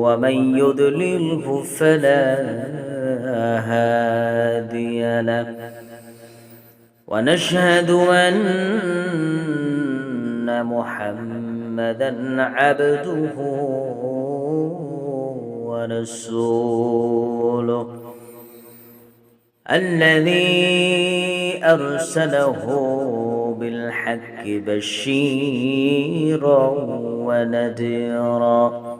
ومن يضلله فلا هادي له. ونشهد أن محمدا عبده ورسوله. الذي أرسله بالحق بشيرا ونذيرا.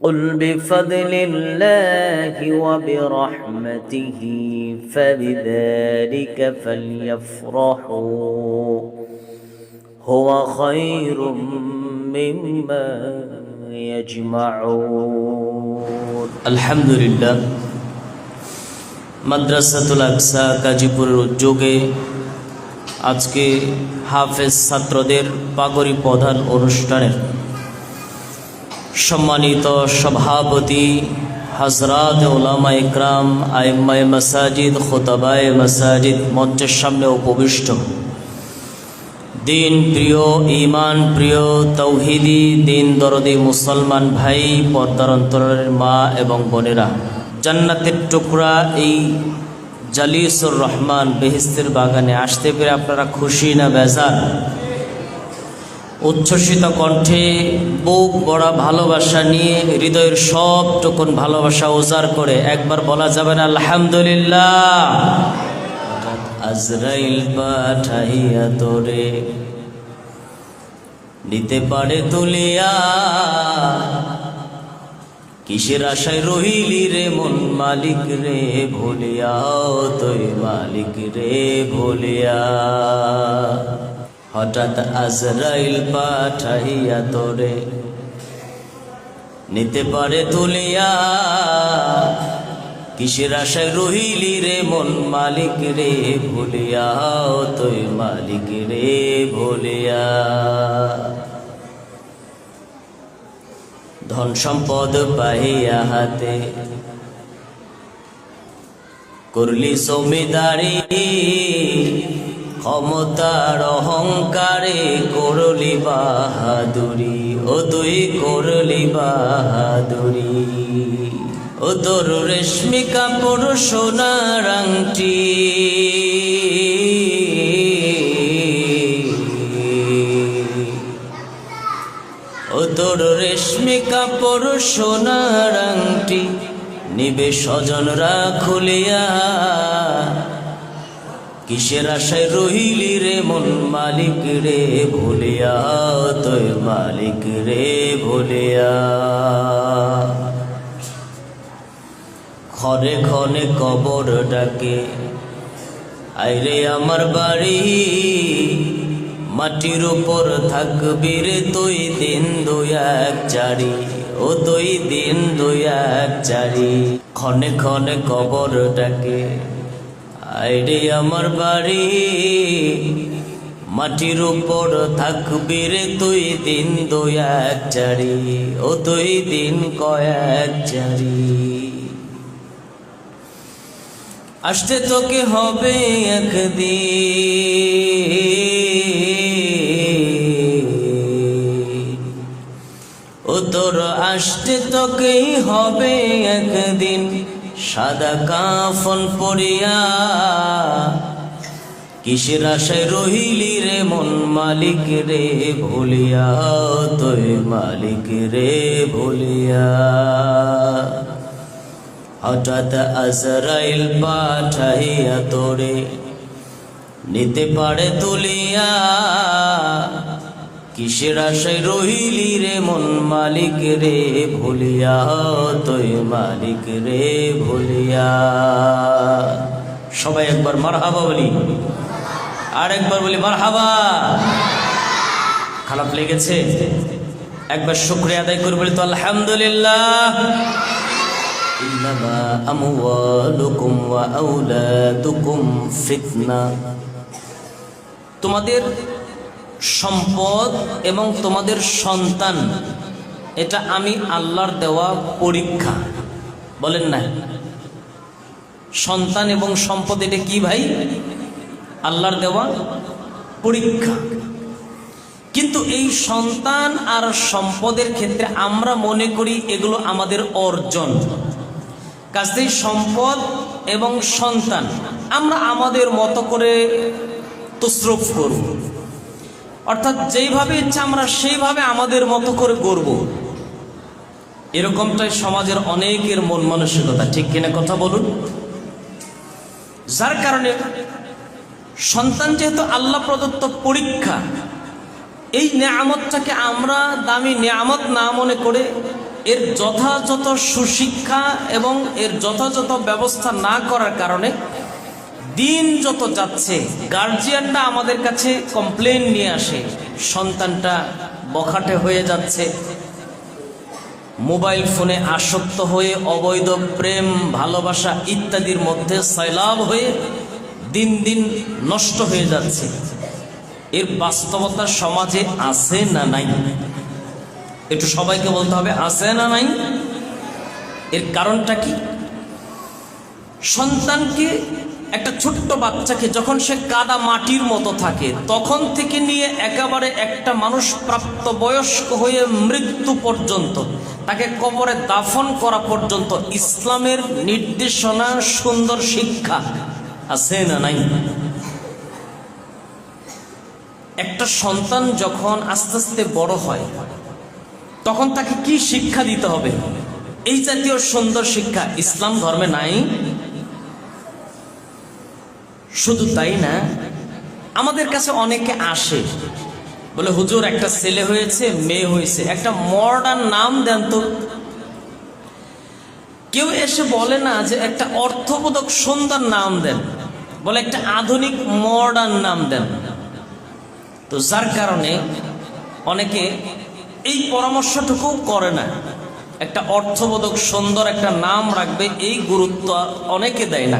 قل بفضل الله وبرحمته فبذلك فليفرحوا هو خير مما يجمعون الحمد لله মাদ্রাসাতুল আকসা গাজীপুরের উদ্যোগে আজকে হাফেজ ছাত্রদের পাগড়ি প্রধান অনুষ্ঠানের সম্মানিত সভাপতি হজরত ওলামা ইকরাম আইম্মায় মাসাজিদ, খোতাবায় মাসাজিদ, মঞ্চের সামনে উপবিষ্ট। দিন প্রিয় ইমান প্রিয়, তৌহিদি, দিন দরদি মুসলমান ভাই, পর্দার অন্তরের মা এবং বোনেরা, জান্নাতের টুকরা এই জালিসুর রহমান বেহিস্তের বাগানে আসতে পেরে আপনারা খুশি না বেজার? উচ্ছ্বসিত কণ্ঠে বুক বড়া ভালোবাসা নিয়ে হৃদয়ের সব টুকুন ভালোবাসা উজাড় করে একবার বলা যাবে না, আলহামদুলিল্লাহ। আজরাইল নিতে পারে তুলিয়া। কিসের আশায় রহিলি রে মন মালিক রে ভুলিয়া তুই মালিক রে ভুলিয়া। হঠাৎ আজরাইল পাঠাইয়া তোরে। নিতে পারে তুলিয়া কিসের আশায় রহিলি রে মন মালিক রে ভুলিয়া? তুই মালিক রে ভুলিয়া। ধন সম্পদ পাইয়া হাতে, করলি জমিদারি ক্ষমতার অহংকারে করলি বাহাদুরি, ও তুই করলি বাহাদুরি। ও তোর রেশমি কাপড় সোনার আংটি। ও তোর রেশমি কাপড় সোনার আংটি, নিবে স্বজনরা খুলিয়া কিসের আশায় রহিলি রে মন মালিক রে ভুলিয়া, তোর মালিক রে ভুলিয়া? খনে কবর ডাকে, আইরে আমার বাড়ি, মাটির উপর থাকবি রে তুই দিন দুই এক চারি, ও তুই দিন দুই এক চারি। ক্ষণে ক্ষণে কবর ডাকে আইরে আমার বাড়ি। মাটির উপর থাকবি রে তুই দিন দুই এক চারি, ও তুই দিন কয়েক চারি। আসতে তোকে হবে একদিন। ও তোর আসতে তোকেই হবে একদিন। সাদা কাফন পড়িয়া কিসের আশায় রহিলি রে মন মালিক রে ভুলিয়া, তুই মালিক রে ভুলিয়া। হঠাৎ আজরাইল পাঠাইয়া তোরে নিতে পারে তুলিয়া কিসের আশায় রহিলি রে মন মালিক রে ভুলিয়া, তুই মালিক রে ভুলিয়া। সবাই একবার মারহাবা বলি। আর একবার বলি মারহাবা। খারাপ লেগেছে। একবার শুক্রিয়া আদায় করে বলি তো আলহামদুলিল্লাহ। তোমাদের সম্পদ এবং তোমাদের সন্তান, এটা আমি আল্লাহর দেওয়া পরীক্ষা। বলেন না। সন্তান এবং সম্পদ এটা কি ভাই? আল্লাহর দেওয়া পরীক্ষা। কিন্তু এই সন্তান আর সম্পদের ক্ষেত্রে আমরা মনে করি এগুলো আমাদের অর্জন। কাজেই সম্পদ এবং সন্তান আমরা আমাদের মতো করে তসরফ করব। অর্থাৎ যেইভাবে ইচ্ছা আমরা সেইভাবে আমাদের মতো করে করব এরকমটাই সমাজের অনেকের মন মানসিকতা, ঠিক কিনা কথা বলুন? যার কারণে সন্তান যেহেতু আল্লাহ প্রদত্ত পরীক্ষা, এই নিয়ামতটাকে আমরা দামি নিয়ামত না মনে করে এর যথাযথ সুশিক্ষা এবং এর যথাযথ ব্যবস্থা না করার কারণে দিন যত যাচ্ছে গার্জিয়ানরা আমাদের কাছে কমপ্লেন নিয়ে আসে, সন্তানটা বখাটে হয়ে যাচ্ছে। মোবাইল ফোনে আসক্ত হয়ে, অবৈধ প্রেম, ভালোবাসা ইত্যাদির মধ্যে সয়লাভ হয়ে দিন দিন নষ্ট হয়ে যাচ্ছে। এর বাস্তবতা সমাজে আছে না নাই? একটু সবাইকে বলতে হবে, আছে না নাই? এর কারণটা কি? সন্তানকে একটা ছোট্ট বাচ্চাকে যখন সে কাদা মাটির মতো থাকে, তখন থেকে নিয়ে একেবারে একটা মানুষ প্রাপ্ত বয়স্ক হয়ে মৃত্যু পর্যন্ত, তাকে কবরে দাফন করা পর্যন্ত ইসলামের নির্দেশনা, সুন্দর শিক্ষা আছে না নাই? একটা সন্তান যখন আস্তে আস্তে বড় হয়, তখন তাকে কি শিক্ষা দিতে হবে? এই জাতীয় সুন্দর শিক্ষা ইসলাম ধর্মে নাই। শুধু তাই না, আমাদের কাছে অনেকে আসে, বলে, হুজুর, একটা ছেলে হয়েছে, মেয়ে হয়েছে, একটা মডার্ন নাম দেন তো। কেউ এসে বলে না যে, একটা অর্থবোধক সুন্দর নাম দেন। বলে, একটা আধুনিক মডার্ন নাম দেন। তো যার কারণে অনেকে এই পরামর্শটুকু করে না। একটা অর্থবোধক সুন্দর একটা নাম রাখবে, এই গুরুত্ব অনেকে দেয় না।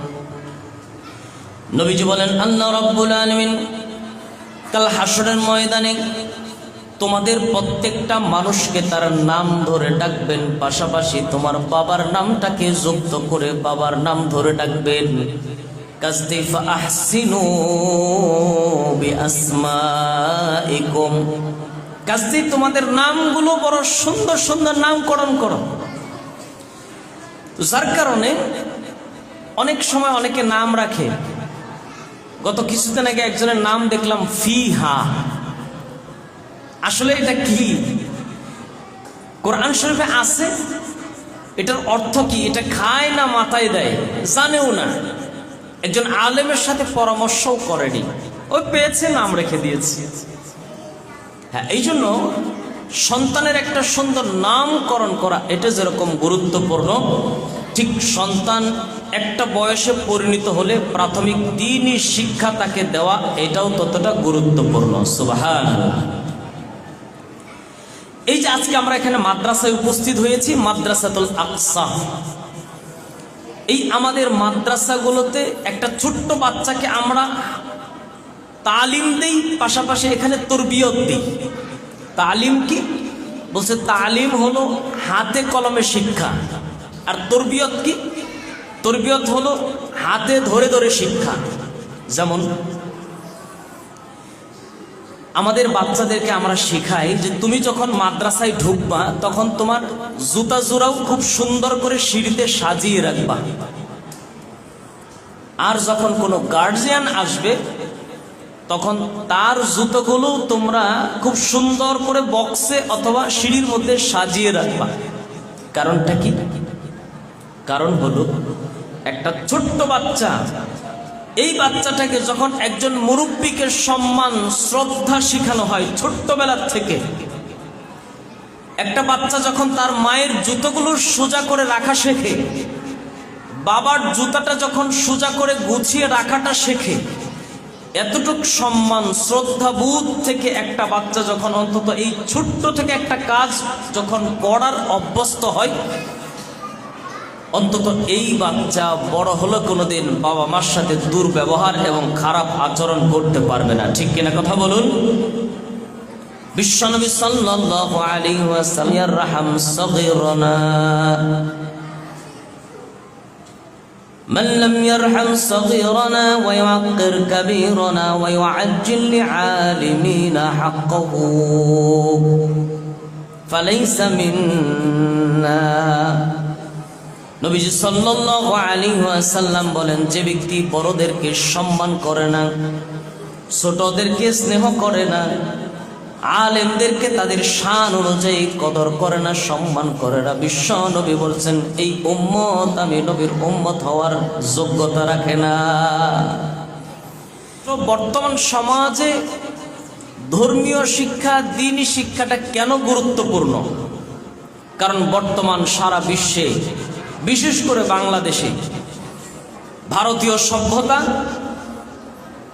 নবীজি বলেন আল্লাহ রাব্বুল আলামিন, কাল হাসরের ময়দানে তোমাদের প্রত্যেকটা মানুষকে তার নাম ধরে ডাকবেন। পাশাপাশি তোমার বাবার নামটাকে যুক্ত করে বাবার নাম ধরে ডাকবেন। তোমাদের নামগুলো বড় সুন্দর সুন্দর নামকরণ করো। যার কারণে অনেক সময় অনেকে নাম রাখে। গত কিছুদিন আগে একজনের নাম দেখলাম ফিহা। আসলে এটা কি? কোরআন শরীফে আছে? এটার অর্থ কি? এটা খায় না মাথায় দেয়? জানেও না। একজন আলেমের সাথে পরামর্শও করেনি। ওই পেয়েছে, নাম রেখে দিয়েছে। হ্যাঁ এই জন্য সন্তানের একটা সুন্দর নামকরণ করা, এটা যেরকম গুরুত্বপূর্ণ, ঠিক সন্তান একটা বয়সে পরিণত হলে প্রাথমিক দিনই শিক্ষা তাকে দেওয়া, এটাও ততটা গুরুত্বপূর্ণ। সুবাহান এই যে আজকে আমরা এখানে মাদ্রাসায় উপস্থিত হয়েছি, মাদ্রাসাতুল আকসা। এই আমাদের মাদ্রাসাগুলোতে একটা ছোট্ট বাচ্চাকে আমরা তালিম দেই, পাশাপাশি এখানে তরবিয়ত দিই। তালিম কি? বলছে তালিম হলো হাতে কলমে শিক্ষা, আর তরবিয়ত কি? তরবিয়ত হলো হাতে ধরে ধরে শিক্ষা। যেমন, আমাদের বাচ্চাদেরকে আমরা শেখাই যে তুমি যখন মাদ্রাসায় ঢুকবা, তখন তোমার জুতা জোড়াও খুব সুন্দর করে সিঁড়িতে সাজিয়ে রাখবা। আর যখন কোনো গার্জিয়ান আসবে, তখন তার জুতোগুলো তোমরা খুব সুন্দর করে বক্সে অথবা সিঁড়ির মধ্যে সাজিয়ে রাখবা। কারণটা কি? কারণ হলো একটা ছোট্ট বাচ্চা। এই বাচ্চাটাকে যখন একজন মুরব্বীকে সম্মান, শ্রদ্ধা শেখানো হয় ছোট্টবেলার থেকে, একটা বাচ্চা যখন তার মায়ের জুতোগুলো সোজা করে রাখা শেখে, বাবার জুতাটা যখন সোজা করে গুছিয়ে রাখাটা শেখে, এতটুক সম্মান শ্রদ্ধাবোধ থেকে একটা বাচ্চা যখন অন্তত এই ছোট্ট থেকে একটা কাজ যখন করার অভ্যস্ত হয় অন্তত এই বাচ্চা বড় হলো কোনোদিন বাবা মার সাথে দুর্ব্যবহার এবং খারাপ আচরণ করতে পারবে না ঠিক কিনা কথা বলুন বিশ্বনবী সাল্লাল্লাহু আলাইহি ওয়াসাল্লাম ইয়ারহাম সগীরনা من لم يرحم صغيرنا ويوقر كبيرنا ويعجل لعالمين حقه فليس منا নবীজি সাল্লাল্লাহু আলাইহি ওয়াসাল্লাম বলেন, যে ব্যক্তি বড়দেরকে সম্মান করে না, ছোটদেরকে স্নেহ করে না, আলেমদেরকে তাদের শান অনুযায়ী কদর করে না, সম্মান করে না, বিশ্ব নবী বলছেন, এই উম্মত আমি নবীর উম্মত হওয়ার যোগ্যতা রাখে না। তো বর্তমান সমাজে ধর্মীয় শিক্ষা, দিনী শিক্ষাটা কেন গুরুত্বপূর্ণ? কারণ বর্তমান সারা বিশ্বে বিশেষ করে বাংলাদেশে ভারতীয় সভ্যতা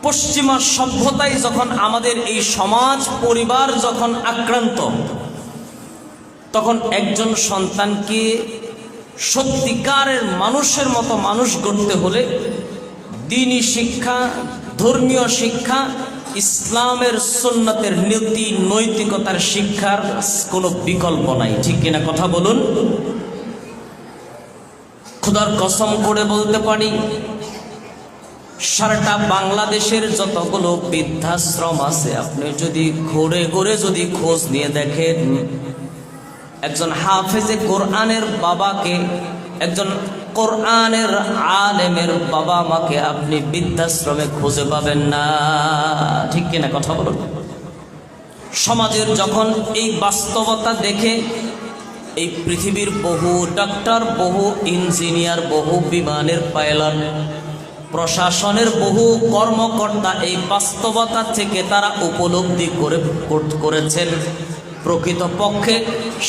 পশ্চিমা সভ্যতায় যখন আমাদের এই সমাজ, পরিবার যখন আক্রান্ত, তখন একজন সন্তানকে সত্যিকারের মানুষের মতো মানুষ গড়তে হলে দিনী শিক্ষা, ধর্মীয় শিক্ষা, ইসলামের সুন্নতের নীতি, নৈতিকতার শিক্ষার কোনো বিকল্প নাই। ঠিক কিনা কথা বলুন? খুদার কসম করে বলতে পারি, সারাটা বাংলাদেশের যতগুলো বৃদ্ধাশ্রম আছে, আপনি যদি ঘুরে ঘুরে যদি খোঁজ নিয়ে দেখেন, একজন হাফেজে কোরআনের বাবাকে, একজন কোরআনের আলেমের বাবা মাকে আপনি বৃদ্ধাশ্রমে খুঁজে পাবেন না। ঠিক কিনা কথা বলুন? সমাজের যখন এই বাস্তবতা দেখে এই পৃথিবীর বহু ডাক্তার, বহু ইঞ্জিনিয়ার, বহু বিমানের পাইলট, প্রশাসনের বহু কর্মকর্তা এই বাস্তবতা থেকে তারা উপলব্ধি করে করেছেন। প্রকৃতপক্ষে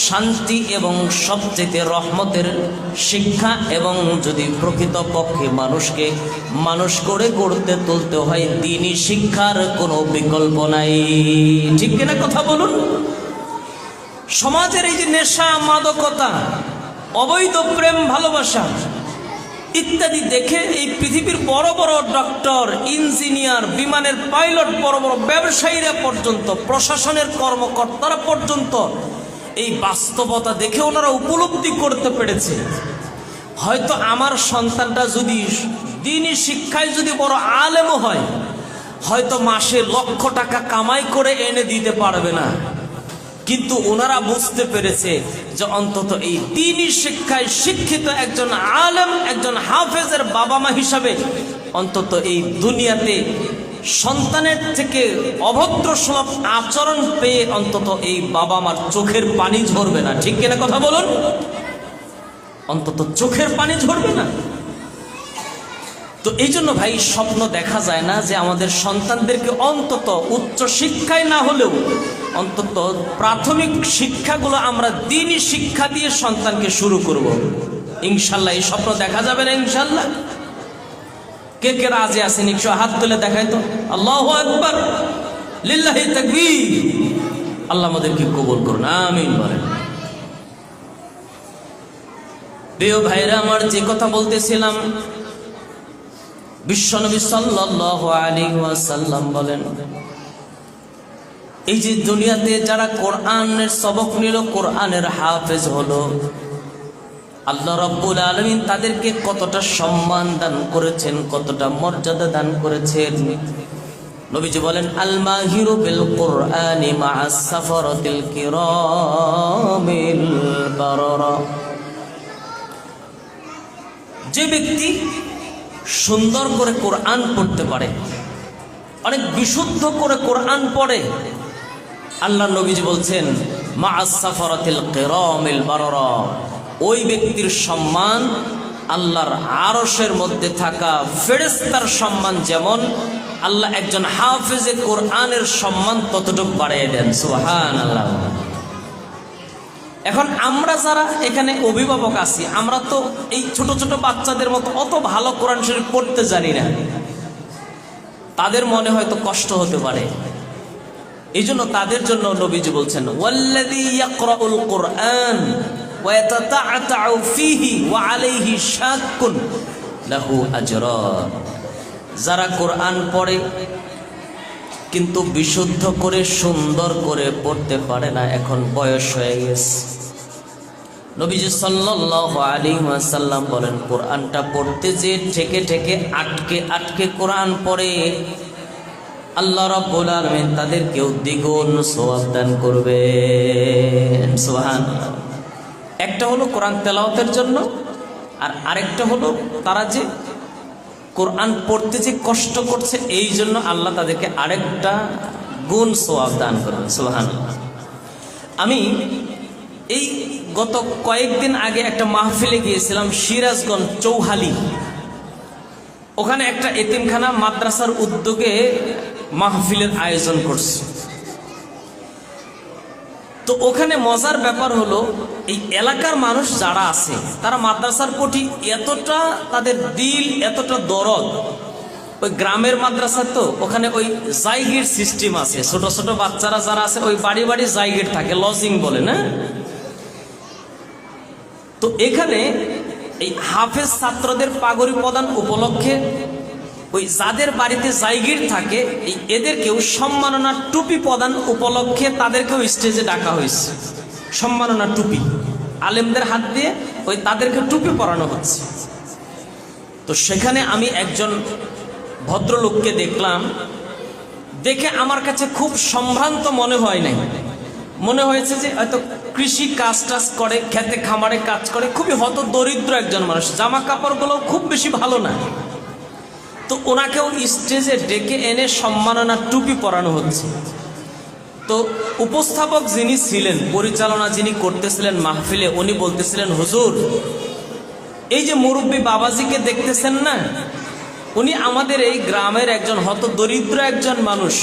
শান্তি এবং সবচেয়ে রহমতের শিক্ষা এবং যদি প্রকৃতপক্ষে মানুষকে মানুষ করে গড়তে তুলতে হয়, দিনই শিক্ষার কোনো বিকল্প নাই। ঠিক কিনা কথা বলুন? সমাজের এই যে নেশা, মাদকতা, অবৈধ প্রেম, ভালোবাসা, ইত্যাদি দেখে এই পৃথিবীর বড় বড় ডক্টর ইঞ্জিনিয়ার বিমানের পাইলট বড় বড় ব্যবসায়ীরা পর্যন্ত, প্রশাসনের কর্মকর্তারা পর্যন্ত এই বাস্তবতা দেখে ওনারা উপলব্ধি করতে পেরেছে। হয়তো আমার সন্তানটা যদি দিনই শিক্ষায় যদি বড় আলেমও হয়, হয়তো মাসে লক্ষ টাকা কামাই করে এনে দিতে পারবে না। কিন্তু ওনারা বুঝতে পেরেছে যে অন্তত এই দিনই শিক্ষায় শিক্ষিত একজন আলেম, একজন হাফেজের বাবা মা হিসাবে অন্তত এই দুনিয়াতে সন্তানের থেকে অভদ্র সুলভ আচরণ পেয়ে অন্তত এই বাবা মার চোখের পানি ঝরবে না। ঠিক কিনা কথা বলুন? অন্তত চোখের পানি ঝরবে না। তো এই জন্য ভাই, স্বপ্ন দেখা যায় না যে আমাদের সন্তানদেরকে অন্তত উচ্চ শিক্ষায় না হলেও অন্তত প্রাথমিক শিক্ষাগুলো আমরা দিনই শিক্ষা দিয়ে সন্তানকে শুরু করব। ইনশাল্লাহ এই স্বপ্ন দেখা যাবে না ইনশাল্লাহ। কে কে রাজে আছেন একশো হাত তুলে দেখাই তো। আল্লাহ আল্লাহ আমাদেরকে কবুল করুন, আমিন বলেন। ভাইরা, আমার যে কথা বলতেছিলাম, বিশ্বনবী সাল্লাল্লাহু আলাইহি ওয়াসাল্লাম বলেন এই যে দুনিয়াতে যারা কোরআনের সবক নিল, কোরআনের হাফেজ হলো। আল্লাহ রব্বুল আলমিন তাদেরকে কতটা সম্মান দান করেছেন, কতটা মর্যাদা দান করেছেন। নবীজি বলেন আল মাহিরু বিল কুরআনি বারারা। যে ব্যক্তি সুন্দর করে কোরআন পড়তে পারে, অনেক বিশুদ্ধ করে কোরআন পড়ে আল্লাহ নবীজি বলছেন মা ওই ব্যক্তির সম্মান আল্লাহর আরসের মধ্যে থাকা ফেরেস্তার সম্মান যেমন, আল্লাহ একজন হাফেজে কোরআনের সম্মান ততটুকু বাড়িয়ে দেন। সুহান আল্লাহ এখন আমরা যারা এখানে অভিভাবক আছি, আমরা তো এই ছোট ছোট বাচ্চাদের মতো অত ভালো কোরআন শরীফ পড়তে জানি না। তাদের মনে হয়তো কষ্ট হতে পারে। এই জন্য তাদের জন্য নবীজি বলছেন কুরআন যারা কোরআন পড়ে, কিন্তু বিশুদ্ধ করে, সুন্দর করে পড়তে পারে না, এখন বয়স হয়ে গেছে। নবীজি সাল্লাল্লাহু আলাইহি ওয়াসাল্লাম বলেন কোরআনটা পড়তে যে ঠেকে ঠেকে আটকে আটকে কোরআন পড়ে আল্লাহ রাব্বুল আলামিন তাদেরকেও দ্বিগুণ সওয়াব দান করবেন। সুবহানাল্লাহ। একটা হলো কোরআন তেলাওয়াতের জন্য, আর আরেকটা হলো তারা যে কোরআন পড়তে যে কষ্ট করছে, এই জন্য আল্লাহ তাদেরকে আরেকটা গুণ সোয়াব দান করবেন। সোহান আমি এই গত কয়েকদিন আগে একটা মাহফিলে গিয়েছিলাম, সিরাজগঞ্জ চৌহালি। ওখানে একটা এতিমখানা মাদ্রাসার উদ্যোগে মাহফিলের আয়োজন করছে। তো ওখানে মজার ব্যাপার হলো, এই এলাকার মানুষ যারা আছে, তারা মাদ্রাসার প্রতি এতটা তাদের দিল, এতটা দরদ। ওই গ্রামের মাদ্রাসা তো, ওখানে ওই জাইগির সিস্টেম আছে। ছোট ছোট বাচ্চারা যারা আছে, ওই বাড়ি বাড়ি জাইগির থাকে, লজিং বলে, না? তো এখানে এই হাফেজ ছাত্রদের পাগড়ি প্রদান উপলক্ষে ওই যাদের বাড়িতে জায়গির থাকে, এই এদেরকেও সম্মাননা টুপি প্রদান উপলক্ষে তাদেরকেও স্টেজে ডাকা হয়েছে। সম্মাননা টুপি। আলেমদের হাত দিয়ে ওই তাদেরকে টুপি পরানো হচ্ছে। তো সেখানে আমি একজন ভদ্রলোককে দেখলাম, দেখে আমার কাছে খুব সম্ভ্রান্ত মনে হয় নাই। মনে হয়েছে যে হয়তো কৃষি কাজ টাজ করে, খেতে খামারে কাজ করে, খুবই হত দরিদ্র একজন মানুষ। জামা কাপড়গুলো খুব বেশি ভালো না। তো ওনাকেও স্টেজে ডেকে এনে সম্মাননা টুপি পরানো হচ্ছে। তো উপস্থাপক যিনি ছিলেন, পরিচালনা যিনি করতেছিলেন মাহফিলে, উনি বলতেছিলেন, হুজুর, এই যে মুরব্বী বাবাজিকে দেখতেছেন না, উনি আমাদের এই গ্রামের একজন হত দরিদ্র একজন মানুষ,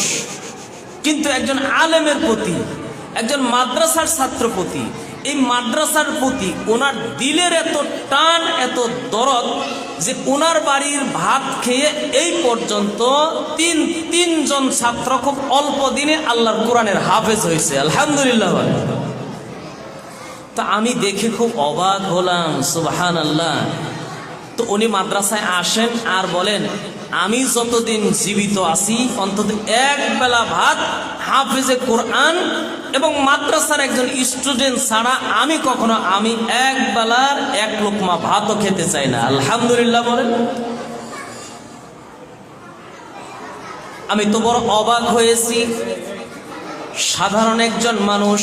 কিন্তু একজন আলেমের প্রতি একজন মাদ্রাসার ছাত্রপতি, এই মাদ্রাসার প্রতি ওনার দিলের এত টান, এত দরদ যে ওনার বাড়ির ভাত খেয়ে এই পর্যন্ত তিন, তিনজন ছাত্র খুব অল্প দিনে আল্লাহর কোরআনের হাফেজ হয়েছে। আলহামদুলিল্লাহ তা আমি দেখে খুব অবাক হলাম সুবাহান আল্লাহ তো উনি মাদ্রাসায় আসেন আর বলেন, আমি যতদিন জীবিত আছি, অন্তত এক বেলা ভাত হাফেজে কোরআন এবং মাদ্রাসার একজন স্টুডেন্ট ছাড়া আমি কখনো, আমি এক বেলার এক লোকমা ভাতও খেতে চাই না। আলহামদুলিল্লাহ বলেন। আমি তো বড় অবাক হয়েছি। সাধারণ একজন মানুষ,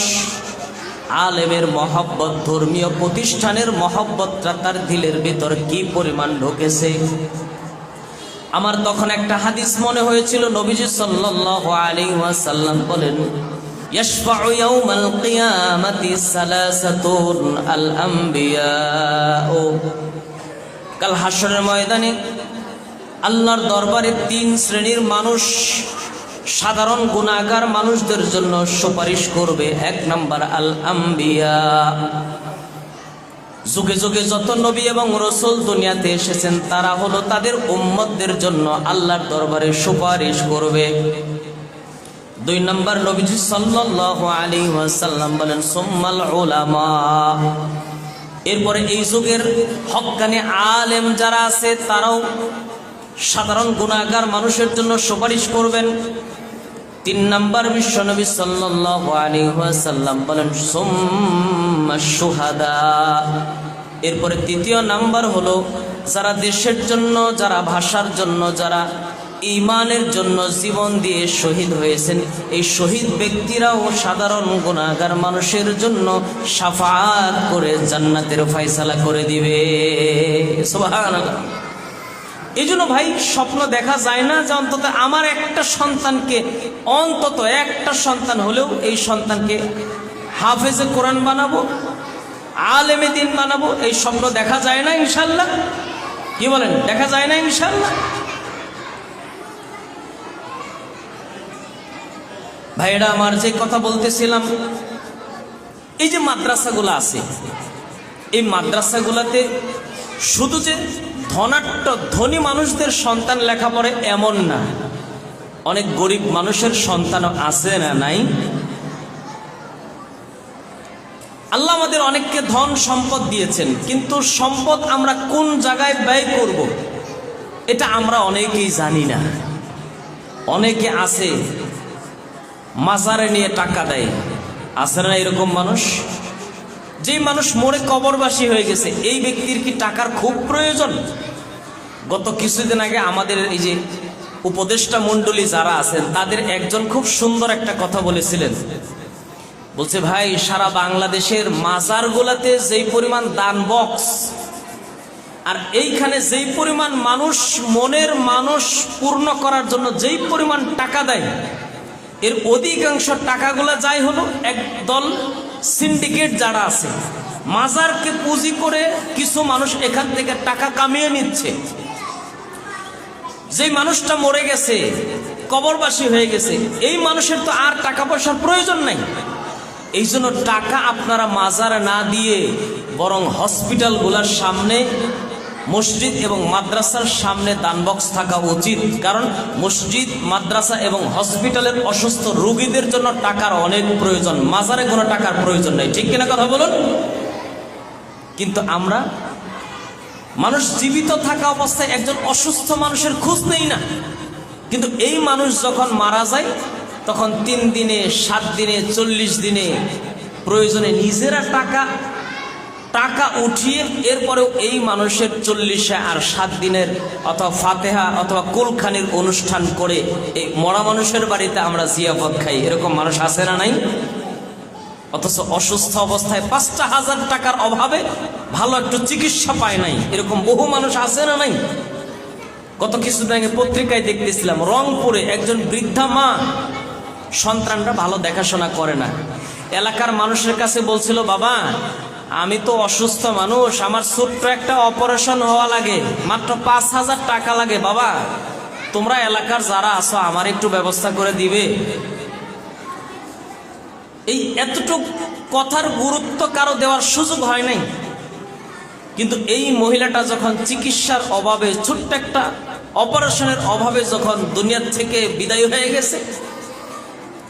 আলেমের মহব্বত, ধর্মীয় প্রতিষ্ঠানের মহব্বতটা তার দিলের ভিতর কি পরিমাণ ঢুকেছে? আমার তখন একটা হাদিস মনে হয়েছিল, নবীজি সাল্লাল্লাহু আলাইহি ওয়াসাল্লাম বলেন ইয়াউমাল কিয়ামাতি সালাসাতুন আল আম্বিয়াউ। কাল হাসরের ময়দানে আল্লাহর দরবারে তিন শ্রেণির মানুষ, সাধারণ গুণাগার মানুষদের জন্য সুপারিশ করবে। এক নাম্বার, আল আম্বিয়া। যুগে যুগে যত নবী এবং রসুল দুনিয়াতে এসেছেন, তারা হলো তাদের উম্মতদের জন্য আল্লাহর দরবারে সুপারিশ করবে। দুই নম্বর নবীজি সাল্লাল্লাহু আলাইহি ওয়াসাল্লাম বলেন, সুম্মাল উলামা। এরপরে এই যুগের হক্কানি আলেম যারা আছে, তারাও সাধারণ গুণাগার মানুষের জন্য সুপারিশ করবেন। তিন নম্বর বিশ্বনবী সাল্লাল্লাহু আলাইহি ওয়াসাল্লাম বলেন, সুম্মা শুহাদা। এরপরে তৃতীয় নাম্বার হলো, যারা দেশের জন্য, যারা ভাষার জন্য, যারা ইমানের জন্য জীবন দিয়ে শহীদ হয়েছেন। এই শহীদ ব্যক্তিরাও সাধারণ গুণাগার মানুষের জন্য সাফাত করে জান্নাতের ফয়সালা করে দিবে। এই জন্য ভাই, স্বপ্ন দেখা যায় না যে অন্তত আমার একটা সন্তানকে, অন্তত একটা সন্তান হলেও এই সন্তানকে হাফেজে কোরআন বানাবো, আলেমে দিন বানাবো, এই স্বপ্ন দেখা যায় না ইনশাল্লাহ। কি বলেন? দেখা যায় না ইনশাল্লাহ? ভাইরা আমার যে কথা বলতেছিলাম, এই যে মাদ্রাসাগুলো আছে, এই মাদ্রাসাগুলোতে শুধু যে ধনাট্য ধনী মানুষদের সন্তান লেখা পড়ে এমন না, অনেক গরিব মানুষের সন্তানও আছে না, নাই আল্লাহ আমাদের অনেককে ধন সম্পদ দিয়েছেন, কিন্তু সম্পদ আমরা কোন জায়গায় ব্যয় করব। এটা আমরা অনেকেই জানি না অনেকে আছে মাজারে নিয়ে টাকা দেয়। আছে না এরকম মানুষ? যেই মানুষ মরে কবরবাসী হয়ে গেছে, এই ব্যক্তির কি টাকার খুব প্রয়োজন? গত কিছুদিন আগে আমাদের এই যে উপদেষ্টা মণ্ডলী যারা আছেন, তাদের একজন খুব সুন্দর একটা কথা বলেছিলেন। বলছে, ভাই, সারা বাংলাদেশের মাজারগুলাতে যেই পরিমাণ দান বক্স, আর এইখানে যেই পরিমাণ মানুষ মনের মানুষ পূর্ণ করার জন্য যেই পরিমাণ টাকা দেয় এর অধিকাংশ টাকাগুলো যাই হলো একদল সিন্ডিকেট যারা আছে, মাজারকে পুঁজি করে কিছু মানুষ এখান থেকে টাকা কামিয়ে নিচ্ছে। যেই মানুষটা মরে গেছে, কবরবাসী হয়ে গেছে, এই মানুষের তো আর টাকা পয়সার প্রয়োজন নাই। এই জন্য টাকা আপনারা মাজার না দিয়ে বরং হসপিটালগুলোর সামনে মসজিদ এবং মাদ্রাসার সামনে দানবক্স থাকা উচিত। কারণ মসজিদ, মাদ্রাসা এবং হসপিটালের অসুস্থ রোগীদের জন্য টাকার অনেক প্রয়োজন। মাজারে কোনো টাকার প্রয়োজন নেই। ঠিক কিনা কথা বলুন? কিন্তু আমরা মানুষ জীবিত থাকা অবস্থায় একজন অসুস্থ মানুষের খোঁজ নেই না। কিন্তু এই মানুষ যখন মারা যায়, তখন তিন দিনে, সাত দিনে, চল্লিশ দিনে প্রয়োজনে নিজেরা টাকা টাকা উঠিয়ে এরপরেও এই মানুষের চল্লিশে আর সাত দিনের অথবা ফাতেহা অথবা কুলখানির অনুষ্ঠান করে এই মরা মানুষের বাড়িতে আমরা জিয়াফত খাই। এরকম মানুষ আছে না নাই? অথচ অসুস্থ অবস্থায় পাঁচটা হাজার টাকার অভাবে ভালো একটু চিকিৎসা পায় নাই। এরকম বহু মানুষ আছে না নাই? গত কিছুদিন আগে পত্রিকায় দেখতেছিলাম, রংপুরে একজন বৃদ্ধা মা সন্তানরা ভালো দেখাশোনা করে না। এলাকার মানুষের কাছে বলছিল, বাবা আমি তো অসুস্থ মানুষ, আমার ছোট্ট একটা অপারেশন হওয়া লাগে, মাত্র পাঁচ হাজার টাকা লাগে, বাবা। তোমরা এলাকার যারা আছো, আমার একটু ব্যবস্থা করে দিবে। এই এতটুক কথার গুরুত্ব কারও দেওয়ার সুযোগ হয় নাই। কিন্তু এই মহিলাটা যখন চিকিৎসার অভাবে, ছোট্ট একটা অপারেশনের অভাবে যখন দুনিয়ার থেকে বিদায় হয়ে গেছে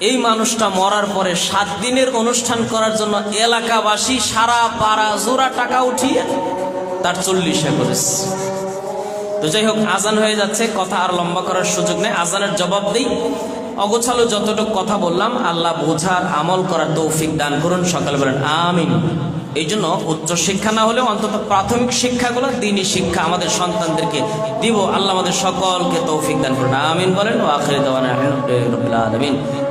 এই মানুষটা মরার পরে সাত দিনের অনুষ্ঠান করার জন্য এলাকাবাসী সারা পাড়া জোড়া টাকা উঠিয়ে তার চল্লিশে করেছে। তো যাই হোক, আজান হয়ে যাচ্ছে, কথা আর লম্বা করার সুযোগ নেই। আজানের জবাব দিই। অগোছালো যতটুকু কথা বললাম, আল্লাহ বোঝার আমল করার তৌফিক দান করুন, সকাল বলেন আমিন। এই জন্য উচ্চ শিক্ষা না হলেও অন্তত প্রাথমিক শিক্ষাগুলো দিনই শিক্ষা আমাদের সন্তানদেরকে দিব। আল্লাহ আমাদের সকলকে তৌফিক দান করুন। আমিন বলেন ও আখরি দেওয়ান